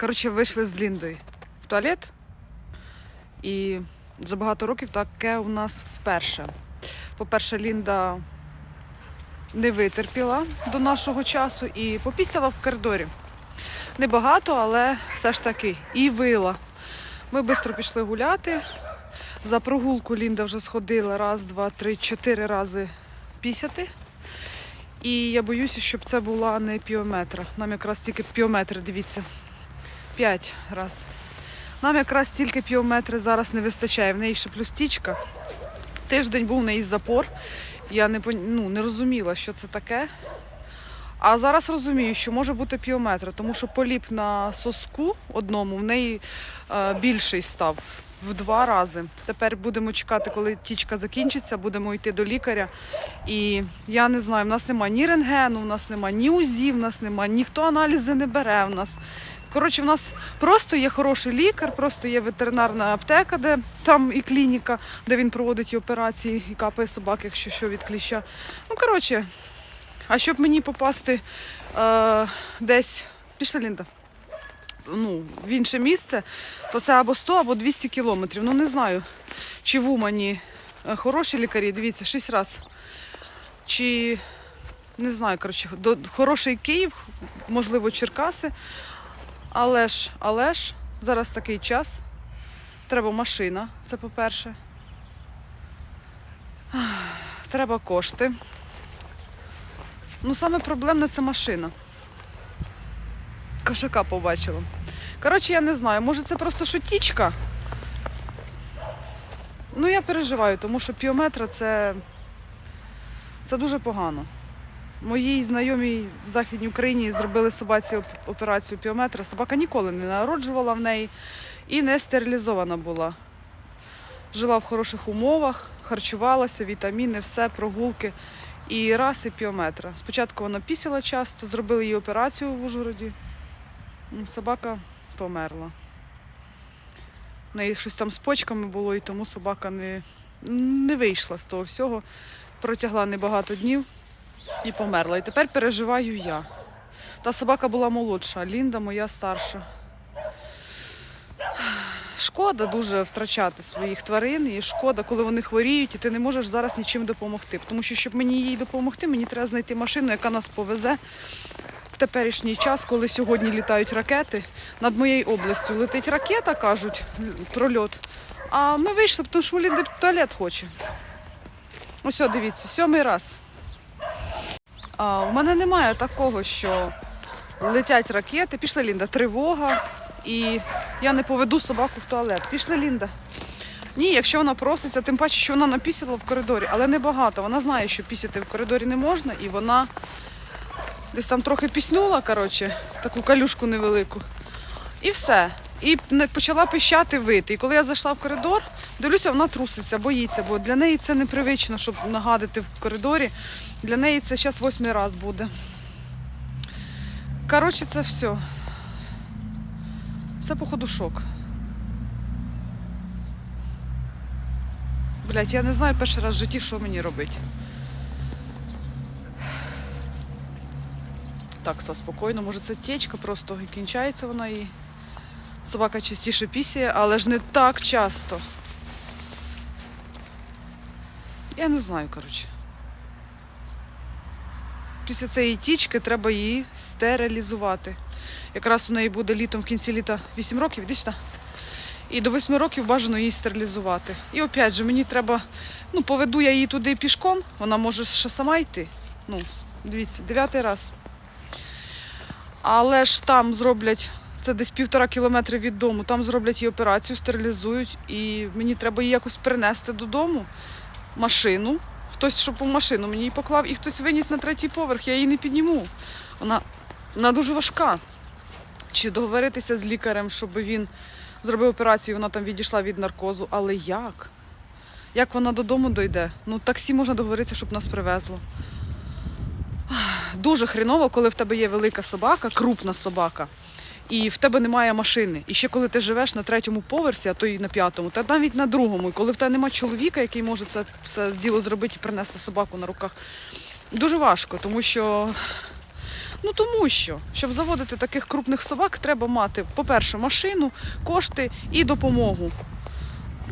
Коротше, вийшли з Ліндою в туалет. І за багато років таке у нас вперше. По-перше, Лінда не витерпіла до нашого часу і попісяла в коридорі. Небагато, але все ж таки. І вила. Ми швидко пішли гуляти. За прогулку Лінда вже сходила раз, два, три, чотири рази пісяти. І я боюся, щоб це була не піометра. Нам якраз тільки піометри, дивіться. П'ять раз. Нам якраз тільки піометри зараз не вистачає. В неї ще плюс тічка. Тиждень був в неї запор. Я не, ну, не розуміла, що це таке. А зараз розумію, що може бути піометра, тому що поліп на соску одному в неї е, більший став в два рази. Тепер будемо чекати, коли тічка закінчиться, будемо йти до лікаря. І я не знаю, в нас немає ні рентгену, в нас немає ні УЗІ, в нас немає, ніхто аналізи не бере в нас. Коротше, в нас просто є хороший лікар, просто є ветеринарна аптека, де там і клініка, де він проводить і операції і капає собак, якщо що від кліща. Ну, коротше, а щоб мені попасти е, десь, пішла Лінда, ну, в інше місце, то це або 100, або 200 кілометрів. Ну не знаю, чи в Умані е, хороші лікарі, дивіться, 6 разів. Чи не знаю, коротше, до, хороший Київ, можливо, Черкаси. Але ж, але ж, зараз такий час. Треба машина, це по-перше. Треба кошти. Ну, саме проблемне це машина. Кошака побачила. Коротше, я не знаю, може це просто шутічка. Ну, я переживаю, тому що піометра це, це дуже погано. Моїй знайомій в Західній Україні зробили собаці операцію піометра. Собака ніколи не народжувала в неї і не стерилізована була. Жила в хороших умовах, харчувалася, вітаміни, все, прогулки. І раз і піометра. Спочатку вона пісяла часто, зробили їй операцію в Ужгороді. Собака померла. В неї щось там з почками було, і тому собака не, не вийшла з того всього. Протягла небагато днів і померла. І тепер переживаю я. Та собака була молодша, Лінда моя старша. Шкода дуже втрачати своїх тварин, і шкода, коли вони хворіють, і ти не можеш зараз нічим допомогти. Тому що, щоб мені їй допомогти, мені треба знайти машину, яка нас повезе в теперішній час, коли сьогодні літають ракети. Над моєю областю летить ракета, кажуть, прольот. А ми вийшли, тому що у Лінди туалет хоче. Ось, дивіться, сьомий раз. А, у мене немає такого, що летять ракети. Пішла Лінда, тривога, і я не поведу собаку в туалет. Пішла Лінда. Ні, якщо вона проситься, тим паче, що вона напісила в коридорі, але небагато. Вона знає, що пісяти в коридорі не можна, і вона десь там трохи піснула, коротше, таку калюшку невелику. І все. І почала пищати вити. І коли я зайшла в коридор, дивлюся, вона труситься, боїться, бо для неї це непривично, щоб нагадити в коридорі. Для неї це зараз восьмий раз буде. Коротше, це все. Це, походу, шок. Блять, я не знаю перший раз в житті, що мені робити. Так, все спокійно. Може це течка просто і кінчається вона і собака частіше пісяє, але ж не так часто. Я не знаю, коротше. Після цієї тічки треба її стерилізувати. Якраз у неї буде літом в кінці літа 8 років, іди сюди. І до 8 років бажано її стерилізувати. І опять же, мені треба, ну, поведу я її туди пішком, вона може ще сама йти. Ну, дивіться, дев'ятий раз. Але ж там зроблять, це десь півтора кілометри від дому, там зроблять її операцію, стерилізують, і мені треба її якось принести додому, машину. Хтось, щоб у машину мені її поклав, і хтось виніс на третій поверх, я її не підніму. Вона, вона дуже важка. Чи договоритися з лікарем, щоб він зробив операцію, вона там відійшла від наркозу. Але як? Як вона додому дойде? Ну, таксі можна договоритися, щоб нас привезло. Дуже хріново, коли в тебе є велика собака, крупна собака, і в тебе немає машини. І ще коли ти живеш на третьому поверсі, а то й на п'ятому, та навіть на другому, і коли в тебе немає чоловіка, який може це все діло зробити і принести собаку на руках, дуже важко, тому що Ну тому що, щоб заводити таких крупних собак, треба мати, по-перше, машину, кошти і допомогу.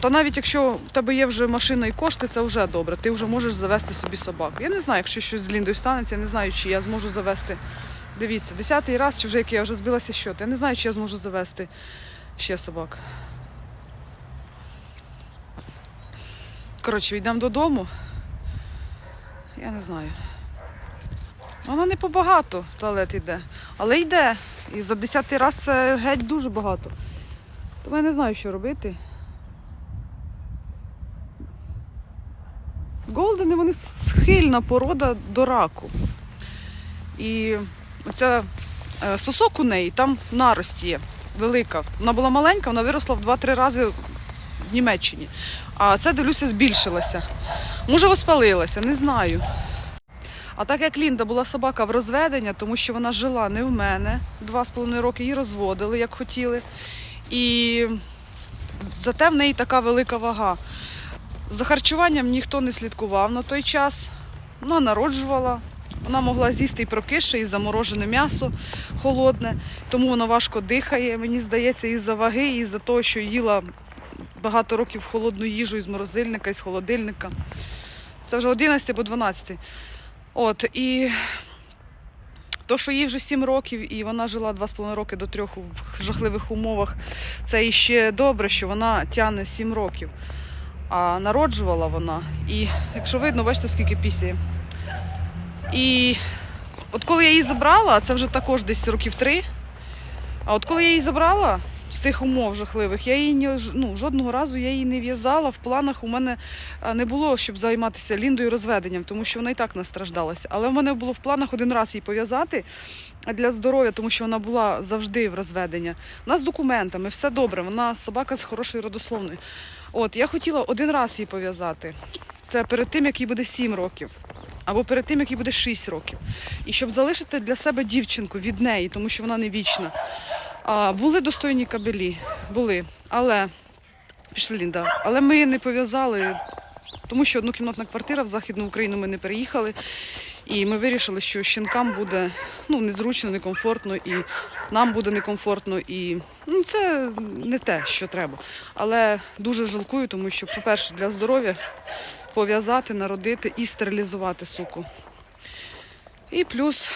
То навіть якщо в тебе є вже машина і кошти, це вже добре. Ти вже можеш завести собі собаку. Я не знаю, якщо щось з Ліндою станеться, я не знаю, чи я зможу завести. Дивіться, десятий раз, чи вже який я вже збилася щот. Я не знаю, чи я зможу завести ще собак. Коротше, йдемо додому. Я не знаю. Вона не побагато в туалет йде, але йде. І за десятий раз це геть дуже багато. Тому я не знаю, що робити. Голдени вони схильна порода до раку. І оця е, сосок у неї там нарость є велика. Вона була маленька, вона виросла в 2-3 рази в Німеччині. А це, дивлюся, збільшилася. Може, воспалилася, не знаю. А так як Лінда була собака в розведення, тому що вона жила не в мене два з половиною роки, її розводили, як хотіли. І зате в неї така велика вага. За харчуванням ніхто не слідкував на той час. Вона народжувала, вона могла з'їсти і прокише, і заморожене м'ясо холодне, тому вона важко дихає, мені здається, із-за ваги, і із-за того, що їла багато років холодну їжу із морозильника, із холодильника. Це вже 11 або 12. От, і то, що їй вже 7 років, і вона жила 2,5 роки до 3 в жахливих умовах, це іще добре, що вона тягне 7 років. А народжувала вона. І якщо видно, бачите, скільки пісяє. І от коли я її забрала, це вже також десь років три. А от коли я її забрала з тих умов жахливих, я її ну, жодного разу я її не в'язала. В планах у мене не було, щоб займатися ліндою розведенням, тому що вона і так настраждалася. Але в мене було в планах один раз її пов'язати для здоров'я, тому що вона була завжди в розведення. Вона з документами, все добре. Вона собака з хорошою родословною. От я хотіла один раз її пов'язати. Це перед тим, як їй буде 7 років. Або перед тим, як їй буде 6 років. І щоб залишити для себе дівчинку від неї, тому що вона не вічна. А, були достойні кабелі, були. Але пішли Лінда. Але ми не пов'язали, тому що однокімнатна квартира в Західну Україну ми не переїхали. І ми вирішили, що щенкам буде ну, незручно, некомфортно, і нам буде некомфортно, і ну, це не те, що треба. Але дуже жалкую, тому що, по-перше, для здоров'я пов'язати, народити і стерилізувати суку. І плюс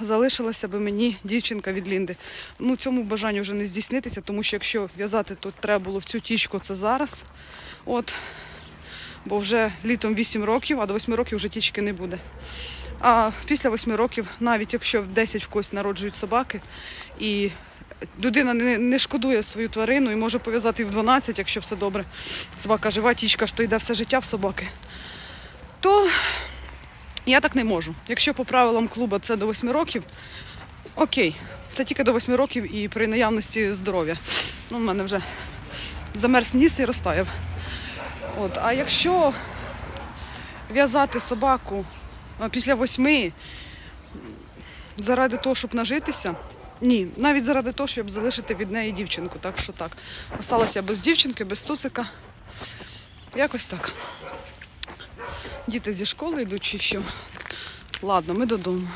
залишилася би мені дівчинка від Лінди. Ну, цьому бажанню вже не здійснитися, тому що якщо в'язати, то треба було в цю тічку це зараз. От. Бо вже літом 8 років, а до 8 років вже тічки не буде. А після 8 років, навіть якщо в 10 в когось народжують собаки, і людина не, шкодує свою тварину і може пов'язати в 12, якщо все добре. Собака жива, тічка то йде все життя в собаки. То я так не можу. Якщо по правилам клубу це до 8 років, окей. Це тільки до 8 років і при наявності здоров'я. Ну, в мене вже замерз ніс і розтаяв. От, а якщо в'язати собаку після восьми заради того, щоб нажитися, ні, навіть заради того, щоб залишити від неї дівчинку. Так що так. Осталося без дівчинки, без цуцика. Якось так. Діти зі школи йдуть чи що. Ладно, ми додому.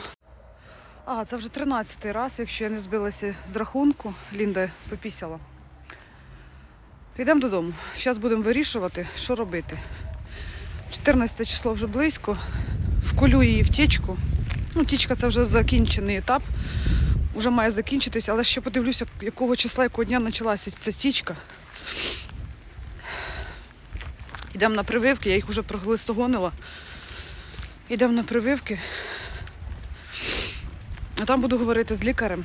А, це вже 13-й раз, якщо я не збилася з рахунку, Лінда попісяла. Йдемо додому. Зараз будемо вирішувати, що робити. 14 число вже близько. Вколю її в тічку. Ну, тічка це вже закінчений етап. Вже має закінчитись, але ще подивлюся, якого числа, якого дня почалася ця тічка. Йдемо на прививки, я їх вже проглистогонила. Йдемо на прививки. А там буду говорити з лікарем.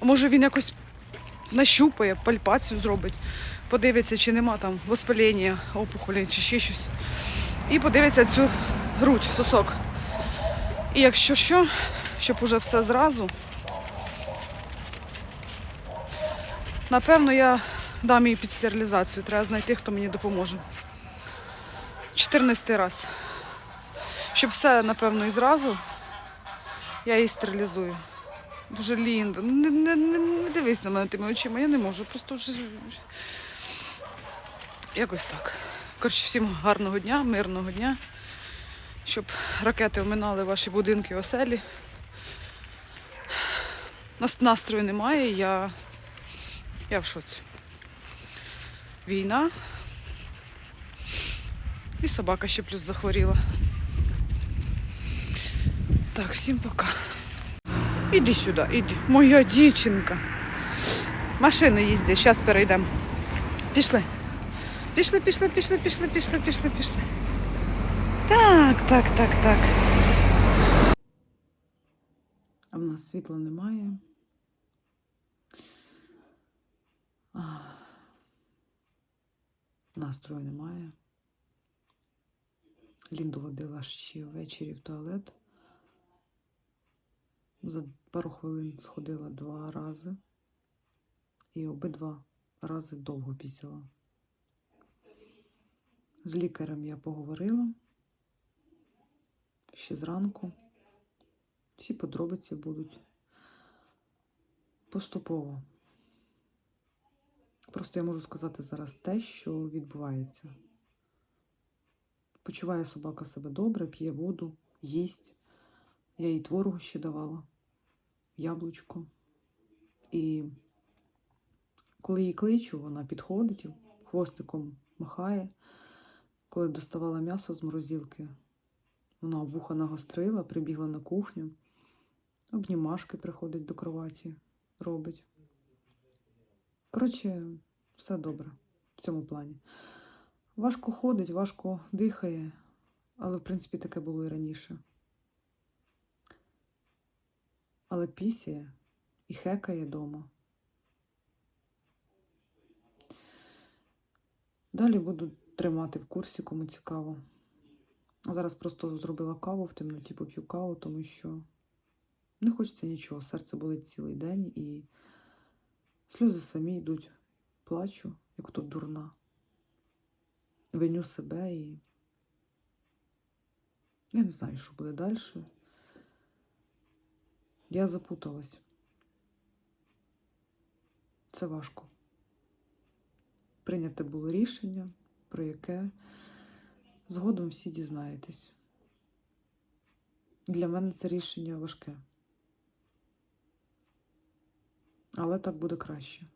А може він якось нащупає, пальпацію зробить, подивиться, чи нема там воспалення, опухолі, чи ще щось. І подивиться цю грудь, сосок. І якщо що, щоб уже все зразу. Напевно, я дам її під стерилізацію. Треба знайти, хто мені допоможе. 14 раз. Щоб все, напевно, і зразу, я її стерилізую. Боже, Лінда, ну не, не, не, не дивись на мене тими очима, я не можу. Просто вже... якось так. Коротше, всім гарного дня, мирного дня. Щоб ракети оминали ваші будинки, оселі. Нас настрою немає, я, я в шоці. Війна. І собака ще плюс захворіла. Так, всім пока. Іди сюди, іди. Моя дівчинка. Машини їздять, зараз перейдемо. Пішли. Пішли, пішли, пішли, пішли, пішли, пішли, пішли. Так, так, так, так. А в нас світла немає. Настрою немає. Лінду водила ще ввечері в туалет. За пару хвилин сходила два рази. І обидва рази довго пісяла. З лікарем я поговорила ще зранку. Всі подробиці будуть поступово. Просто я можу сказати зараз те, що відбувається. Почуває собака себе добре, п'є воду, їсть. Я їй творогу ще давала, яблучко. І коли її кличу, вона підходить, хвостиком махає. Коли доставала м'ясо з морозилки, вона вуха нагострила, прибігла на кухню, обнімашки приходить до кроваті, робить. Коротше, все добре в цьому плані. Важко ходить, важко дихає, але, в принципі, таке було і раніше. Але пісіє і хекає дома. Далі буду тримати в курсі, кому цікаво. Зараз просто зробила каву в темноті, поп'ю каву, тому що не хочеться нічого. Серце болить цілий день і сльози самі йдуть. Плачу, як тут дурна. Виню себе і я не знаю, що буде далі. Я запуталась. Це важко. Прийняте було рішення, про яке згодом всі дізнаєтесь. Для мене це рішення важке. Але так буде краще.